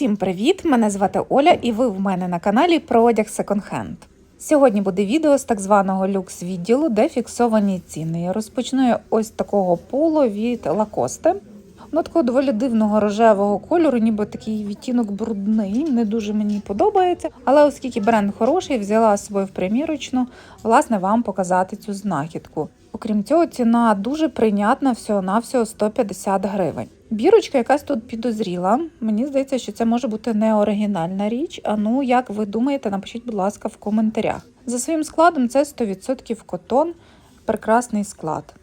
Усім привіт! Мене звати Оля, і ви в мене на каналі про одяг секонд-хенд. Сьогодні буде відео з так званого люкс відділу, де фіксовані ціни. Я розпочну я ось такого поло від Лакосте. Воно такого доволі дивного рожевого кольору, ніби такий відтінок брудний, не дуже мені подобається. Але оскільки бренд хороший, взяла з собою в примірочну, власне, вам показати цю знахідку. Окрім цього, ціна дуже прийнятна, всього-навсього 150 гривень. Бірочка якась тут підозріла. Мені здається, що це може бути не оригінальна річ. А ну, як ви думаєте, напишіть, будь ласка, в коментарях. За своїм складом це 100% котон, прекрасний склад.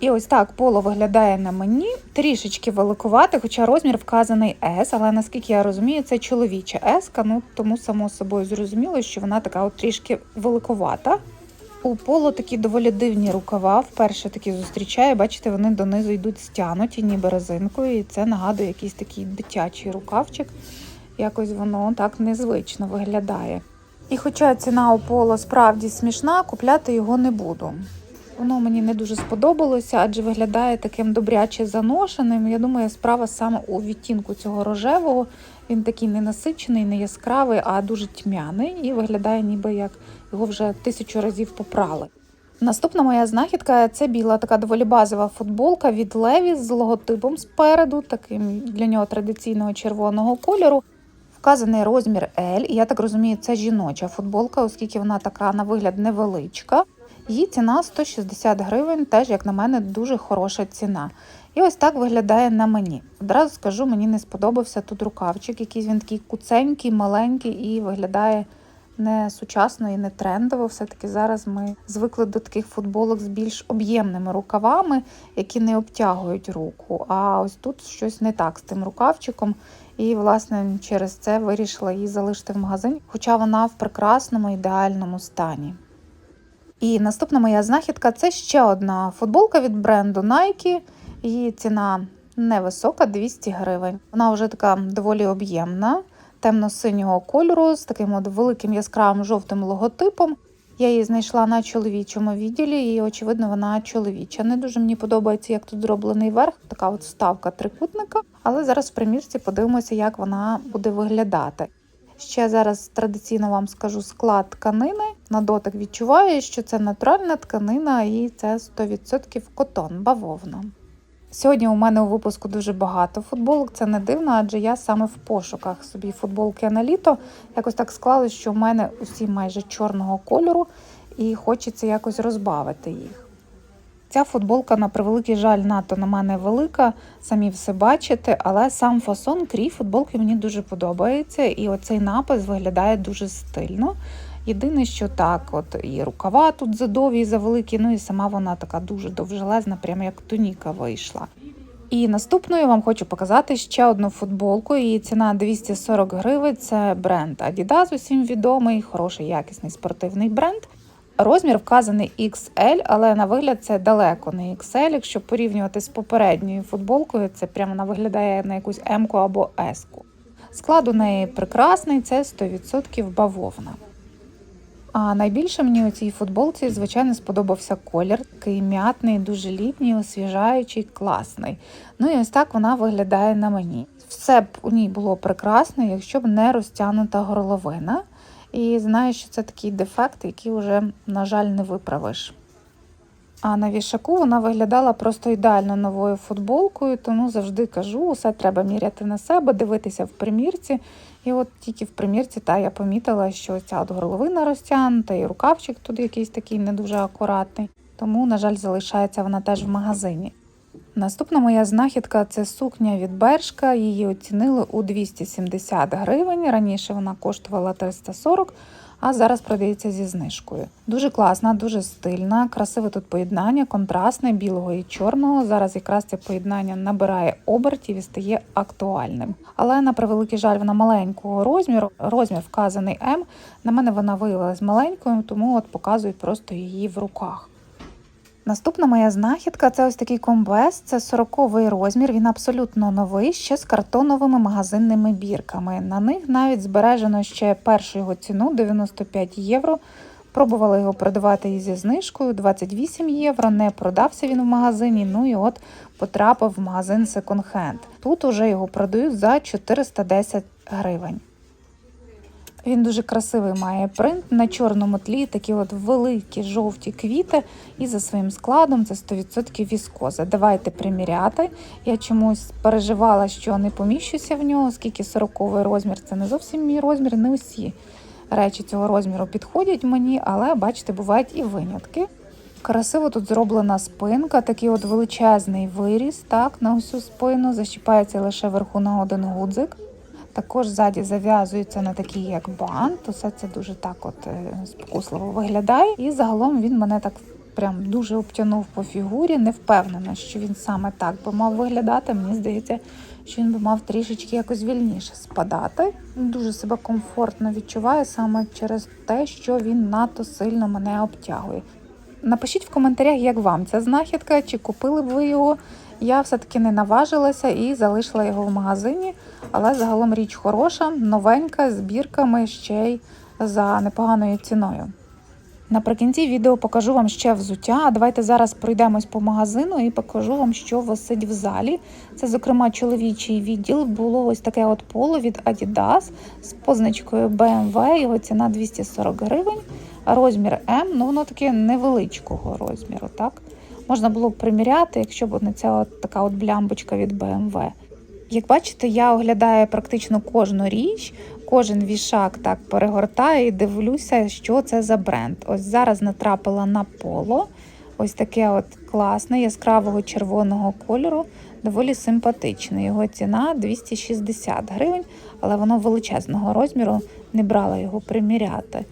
І ось так поло виглядає на мені. Трішечки великувати, хоча розмір вказаний S, але наскільки я розумію, це чоловіча S, ну тому само собою зрозуміло, що вона така от трішки великовата. У поло такі доволі дивні рукава. Вперше такі зустрічаю. Бачите, вони донизу йдуть стянуті, ніби резинкою, і це нагадує якийсь такий дитячий рукавчик. Якось воно так незвично виглядає. І хоча ціна у поло справді смішна, купляти його не буду. Воно мені не дуже сподобалося, адже виглядає таким добряче заношеним. Я думаю, справа саме у відтінку цього рожевого. Він такий не насичений, не яскравий, а дуже тьмяний і виглядає, ніби як його вже тисячу разів попрали. Наступна моя знахідка це біла така доволі базова футболка від Levi's з логотипом спереду, таким для нього традиційного червоного кольору. Вказаний розмір L, і я так розумію, це жіноча футболка, оскільки вона така на вигляд невеличка. Її ціна 160 гривень, теж, як на мене, дуже хороша ціна. І ось так виглядає на мені. Одразу скажу, мені не сподобався тут рукавчик, якийсь він такий куценький, маленький і виглядає не сучасно і не трендово. Все-таки зараз ми звикли до таких футболок з більш об'ємними рукавами, які не обтягують руку. А ось тут щось не так з тим рукавчиком. І, власне, через це вирішила її залишити в магазині, хоча вона в прекрасному ідеальному стані. І наступна моя знахідка це ще одна футболка від бренду Nike. Її ціна невисока, 200 гривень. Вона вже така доволі об'ємна, темно-синього кольору, з таким от великим яскравим жовтим логотипом. Я її знайшла на чоловічому відділі, і, очевидно, вона чоловіча. Не дуже мені подобається, як тут зроблений верх, така от вставка трикутника. Але зараз в примірці подивимося, як вона буде виглядати. Ще зараз традиційно вам скажу склад тканини. На дотик відчуваю, що це натуральна тканина і це 100% котон, бавовна. Сьогодні у мене у випуску дуже багато футболок, це не дивно, адже я саме в пошуках собі футболки на літо. Якось так склалось, що в мене усі майже чорного кольору, і хочеться якось розбавити їх. Ця футболка, на превеликий жаль, надто на мене велика, самі все бачите, але сам фасон крій футболки мені дуже подобається, і оцей напис виглядає дуже стильно. Єдине, що так, от і рукава тут задовгі, завеликі, ну і сама вона така дуже довжелезна, прямо як туніка вийшла. І наступною вам хочу показати ще одну футболку. Її ціна 240 гривень. Це бренд Adidas, усім відомий, хороший якісний спортивний бренд. Розмір вказаний XL, але на вигляд це далеко не XL. Якщо порівнювати з попередньою футболкою, це прямо вона виглядає на якусь М або S. Склад у неї прекрасний, це 100% бавовна. А найбільше мені у цій футболці, звичайно, сподобався колір. Такий м'ятний, дуже літній, освіжаючий, класний. Ну і ось так вона виглядає на мені. Все б у ній було прекрасно, якщо б не розтягнута горловина. І знаю, що це такий дефект, який вже, на жаль, не виправиш. А на вішаку вона виглядала просто ідеально новою футболкою, тому завжди кажу, усе треба міряти на себе, дивитися в примірці. І от тільки в примірці та я помітила, що ця от горловина розтягнута, і рукавчик тут якийсь такий не дуже акуратний. Тому, на жаль, залишається вона теж в магазині. Наступна моя знахідка це сукня від Бершка. Її оцінили у 270 гривень. Раніше вона коштувала 340, а зараз продається зі знижкою. Дуже класна, дуже стильна, красиве тут поєднання, контрастне білого і чорного. Зараз якраз це поєднання набирає обертів і стає актуальним. Але на превеликий жаль, вона маленького розміру. Розмір вказаний М. На мене вона виявилась маленькою, тому от показують просто її в руках. Наступна моя знахідка це ось такий комбез, це 40-й розмір. Він абсолютно новий, ще з картоновими магазинними бірками. На них навіть збережено ще першу його ціну 95 євро. Пробували його продавати зі знижкою 28 євро. Не продався він в магазині. Ну і от потрапив в магазин Hand. Тут уже його продають за 410 гривень. Він дуже красивий має принт на чорному тлі, такі от великі жовті квіти, і за своїм складом це 100% віскоза. Давайте приміряти. Я чомусь переживала, що не поміщуся в нього, оскільки 40 розмір це не зовсім мій розмір, не усі речі цього розміру підходять мені, але бачите, бувають і винятки. Красиво тут зроблена спинка, такий от величезний виріс, так, на усю спину, защіпається лише вверху на один гудзик. Також ззаді зав'язується на такий як бант. Усе це дуже так от е, спокусливо виглядає. І загалом він мене так прям дуже обтягнув по фігурі. Не впевнена, що він саме так би мав виглядати. Мені здається, що він би мав трішечки якось вільніше спадати. Дуже себе комфортно відчуваю саме через те, що він надто сильно мене обтягує. Напишіть в коментарях, як вам ця знахідка, чи купили б ви його. Я все-таки не наважилася і залишила його в магазині, але загалом річ хороша, новенька, з бірками ще й за непоганою ціною. Наприкінці відео покажу вам ще взуття. А давайте зараз пройдемось по магазину і покажу вам, що висить в залі. Це, зокрема, чоловічий відділ. Було ось таке от поло від Adidas з позначкою BMW, його ціна 240 гривень. Розмір М, ну воно таке невеличкого розміру, так? Можна було б приміряти, якщо б не ця от така от блямбочка від BMW. Як бачите, я оглядаю практично кожну річ, кожен вішак так перегортаю і дивлюся, що це за бренд. Ось зараз натрапила на поло. Ось таке от класне, яскравого червоного кольору, доволі симпатичне. Його ціна 260 гривень, але воно величезного розміру, не брала його приміряти.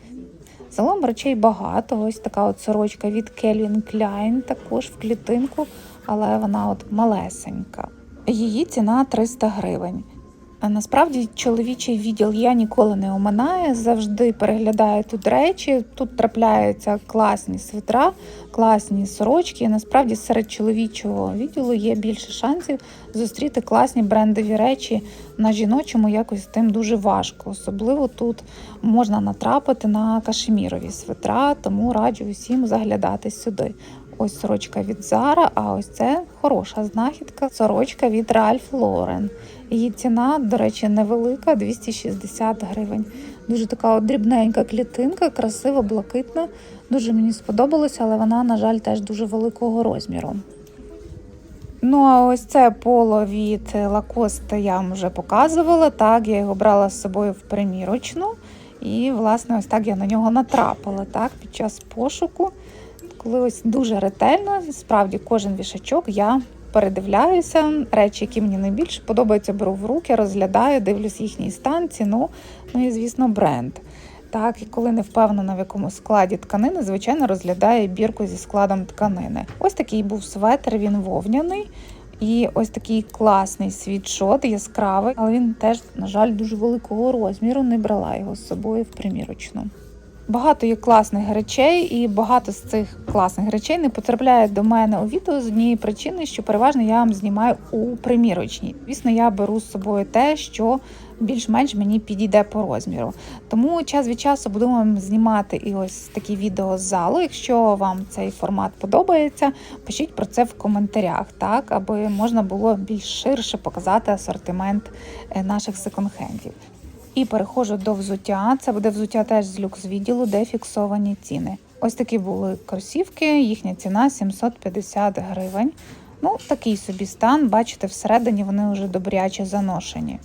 Загалом речей багато. Ось така от сорочка від Calvin Klein, також в клітинку, але вона от малесенька. Її ціна 300 гривень. Насправді чоловічий відділ я ніколи не оминаю, завжди переглядаю тут речі. Тут трапляються класні свитра, класні сорочки. Насправді серед чоловічого відділу є більше шансів зустріти класні брендові речі на жіночому якось тим дуже важко. Особливо тут можна натрапити на кашемірові свитра, тому раджу усім заглядати сюди. Ось сорочка від Zara, а ось це хороша знахідка. Сорочка від Ralph Lauren. Її ціна, до речі, невелика 260 гривень. Дуже така от дрібненька клітинка, красива, блакитна. Дуже мені сподобалося, але вона, на жаль, теж дуже великого розміру. Ну, а ось це поло від Lacoste я вам вже показувала. Так, я його брала з собою в примірочну. І, власне, ось так я на нього натрапила так, під час пошуку. Ось дуже ретельно, справді кожен вішачок я передивляюся. Речі, які мені найбільше подобаються, беру в руки, розглядаю, дивлюсь їхній стан, ціну, ну і, звісно, бренд. Так, і коли не впевнена, в якому складі тканини, звичайно, розглядаю бірку зі складом тканини. Ось такий був светр, він вовняний. І ось такий класний світшот, яскравий, але він теж, на жаль, дуже великого розміру. Не брала його з собою в примірочну. Багато є класних речей, і багато з цих класних речей не потрапляє до мене у відео з однієї причини, що переважно я вам знімаю у примірочній. Звісно, я беру з собою те, що більш-менш мені підійде по розміру. Тому час від часу буду вам знімати і ось такі відео з залу. Якщо вам цей формат подобається, пишіть про це в коментарях, так аби можна було більш ширше показати асортимент е, наших секонд-хендів. І переходжу до взуття. Це буде взуття теж з люкс відділу, де фіксовані ціни. Ось такі були кросівки, їхня ціна 750 гривень. Ну, такий собі стан, бачите, всередині вони вже добряче заношені.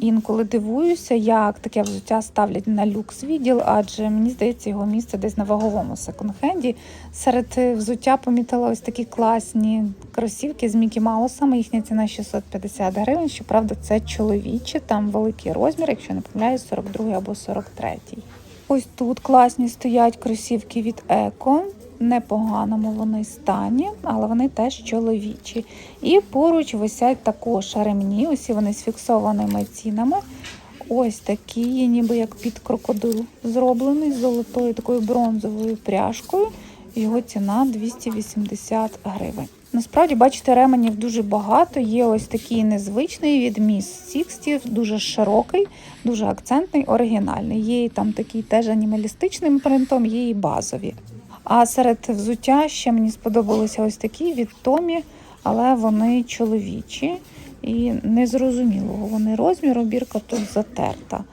Інколи дивуюся, як таке взуття ставлять на люкс відділ, адже мені здається, його місце десь на ваговому секонд-хенді. Серед взуття помітила ось такі класні кросівки з Мікі Маусами. Їхня ціна 650 гривень. Щоправда, це чоловічі, там великий розмір, якщо не помиляюсь, 42 або 43. Ось тут класні стоять кросівки від Еко. Непоганому вони стані, але вони теж чоловічі. І поруч висять також ремні, усі вони з фіксованими цінами. Ось такі, ніби як під крокодил зроблений з золотою такою бронзовою пряжкою. Його ціна 280 гривень. Насправді, бачите, ременів дуже багато. Є ось такий незвичний від Miss Sixty, дуже широкий, дуже акцентний, оригінальний. Є і там такий теж анімалістичним принтом, є і базові. А серед взуття ще мені сподобалися ось такі від Томі але вони чоловічі і незрозумілого вони розміру. Бірка тут затерта.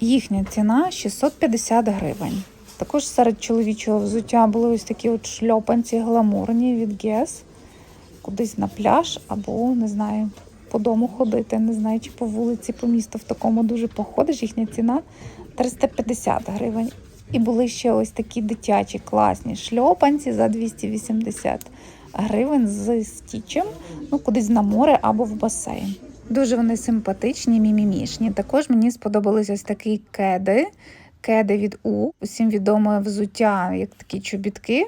Їхня ціна 650 гривень. Також серед чоловічого взуття були ось такі от шльопанці гламурні від Guess. Кудись на пляж або не знаю, по дому ходити. Не знаю, чи по вулиці, по місту в такому дуже походиш. Їхня ціна 350 гривень. І були ще ось такі дитячі класні шльопанці за 280 гривень з стічем, ну кудись на море або в басейн. Дуже вони симпатичні, мімімішні. Також мені сподобались ось такі кеди. Кеди від У. Усім відоме взуття, як такі чобітки.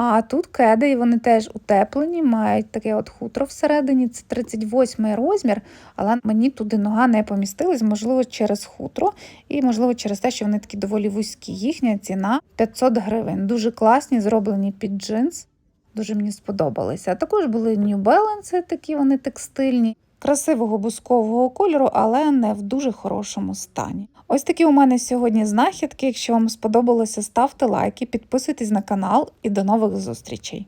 А тут кеди, вони теж утеплені, мають таке от хутро всередині. Це 38 розмір, але мені туди нога не помістилась, можливо, через хутро, і можливо через те, що вони такі доволі вузькі. Їхня ціна 500 гривень. Дуже класні, зроблені під джинс. Дуже мені сподобалися. А також були New Balance, такі вони текстильні, красивого бускового кольору, але не в дуже хорошому стані. Ось такі у мене сьогодні знахідки. Якщо вам сподобалося, ставте лайки, підписуйтесь на канал і до нових зустрічей.